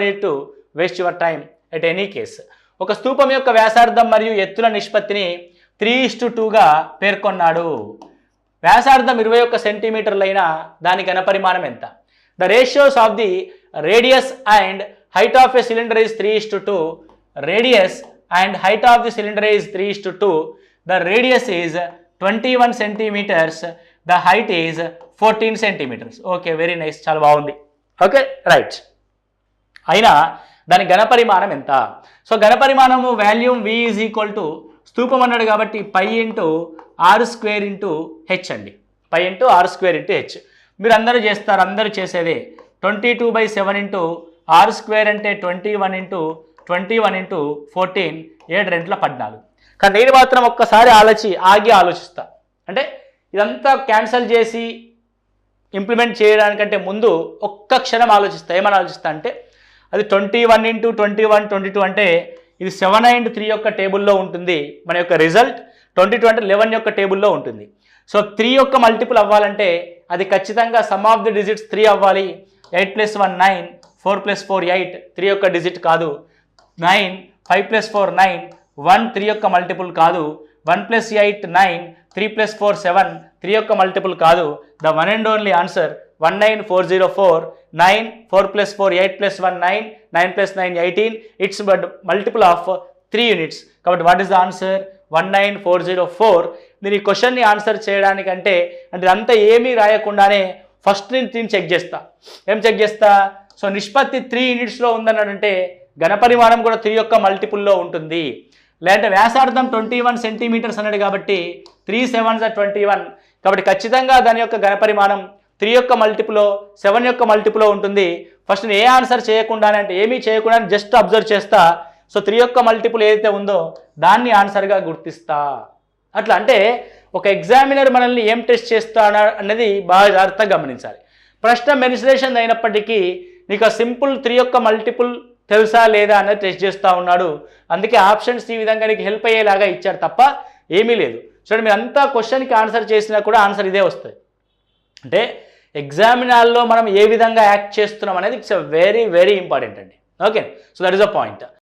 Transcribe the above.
Need to waste your time at any case ఒక స్తూపం యొక్క వ్యాసార్థం మరియు ఎత్తుల నిష్పత్తిని త్రీ ఇస్టు టూగా పేర్కొన్నాడు. వ్యాసార్థం ఇరవై ఒక్క సెంటీమీటర్లైన దాని ఘనపరిమాణం ఎంత? The ratios of the radius and height of a cylinder is three is to two radius and height of the cylinder is three is to two the radius is twenty one centimetres the height is fourteen centimetres okay very nice చాలా బాగుంది. Okay right అయినా దాని ఘనపరిమాణం ఎంత? So ఘనపరిమాణము volume V is equal to స్థూపం అన్నాడు కాబట్టి pi into ఆరు స్క్వేర్ ఇంటూ హెచ్ అండి. పై ఇంటూ ఆరు స్క్వేర్ ఇంటూ హెచ్ మీరు అందరూ చేస్తారు అందరూ చేసేదే. Twenty two by seven into ఆరు స్క్వేర్ అంటే twenty one into twenty one into fourteen ఏడు రెండుల పద్నాలుగు. కానీ నేను మాత్రం ఒక్కసారి ఆలోచి ఆగి ఆలోచిస్తా. అంటే ఇదంతా క్యాన్సిల్ చేసి ఇంప్లిమెంట్ చేయడానికంటే ముందు ఒక్క క్షణం ఆలోచిస్తా. ఏమని ఆలోచిస్తా అంటే అది twenty one into twenty one twenty two అంటే ఇది సెవెన్ అండ్ త్రీ యొక్క టేబుల్లో ఉంటుంది మన యొక్క రిజల్ట్. ట్వంటీ టూ అంటే లెవెన్ యొక్క టేబుల్లో ఉంటుంది. సో త్రీ యొక్క మల్టిపుల్ అవ్వాలంటే అది ఖచ్చితంగా sum of the digits three అవ్వాలి. Eight plus one nine. Four plus four eight. Three యొక్క డిజిట్ కాదు. Nine. Five plus four nine. One three యొక్క మల్టిపుల్ కాదు. One plus eight nine. Three plus four seven. Three యొక్క multiple కాదు. The one and only answer one nine four zero four nine four plus four eight plus one nine nine plus nine eighteen it's but multiple of three units కాబట్టి what is the answer one nine four zero four నేను ఈ క్వశ్చన్ని answer చేయడానికంటే అంటే అంతా ఏమీ రాయకుండానే first నేను దీన్ని check చేస్తా. ఏం చెక్ చేస్తా? సో నిష్పత్తి త్రీ యూనిట్స్లో ఉందన్నాడంటే ఘనపరిమాణం కూడా త్రీ యొక్క మల్టిపుల్లో ఉంటుంది. లేదంటే వ్యాసార్థం ట్వంటీ వన్ సెంటీమీటర్స్ అన్నాడు కాబట్టి త్రీ సెవెన్స్ ట్వంటీ వన్ కాబట్టి ఖచ్చితంగా దాని యొక్క ఘనపరిమాణం త్రీ యొక్క మల్టిపులో సెవెన్ యొక్క మల్టిపులో ఉంటుంది. ఫస్ట్ నేను ఏ ఆన్సర్ చేయకుండానే అంటే ఏమీ చేయకుండా జస్ట్ అబ్జర్వ్ చేస్తా. సో త్రీ యొక్క మల్టిపుల్ ఏదైతే ఉందో దాన్ని ఆన్సర్గా గుర్తిస్తా. అట్లా అంటే ఒక ఎగ్జామినర్ మనల్ని ఏం టెస్ట్ చేస్తా అనేది బాగా జాగ్రత్తగా గమనించాలి. ప్రశ్న మెనిసిలేషన్ అయినప్పటికీ నీకు సింపుల్ త్రీ యొక్క మల్టిపుల్ తెలుసా లేదా అన్నది టెస్ట్ చేస్తూ ఉన్నాడు. అందుకే ఆప్షన్స్ ఈ విధంగా నీకు హెల్ప్ అయ్యేలాగా ఇచ్చారు తప్ప ఏమీ లేదు. చూడండి మీరు అంతా క్వశ్చన్కి ఆన్సర్ చేసినా కూడా ఆన్సర్ ఇదే వస్తుంది అంటే ఎగ్జామినాల్లో మనం ఏ విధంగా యాక్ట్ చేస్తున్నాం అనేది ఇట్స్ వెరీ వెరీ ఇంపార్టెంట్ అండి. Okay so that is a point.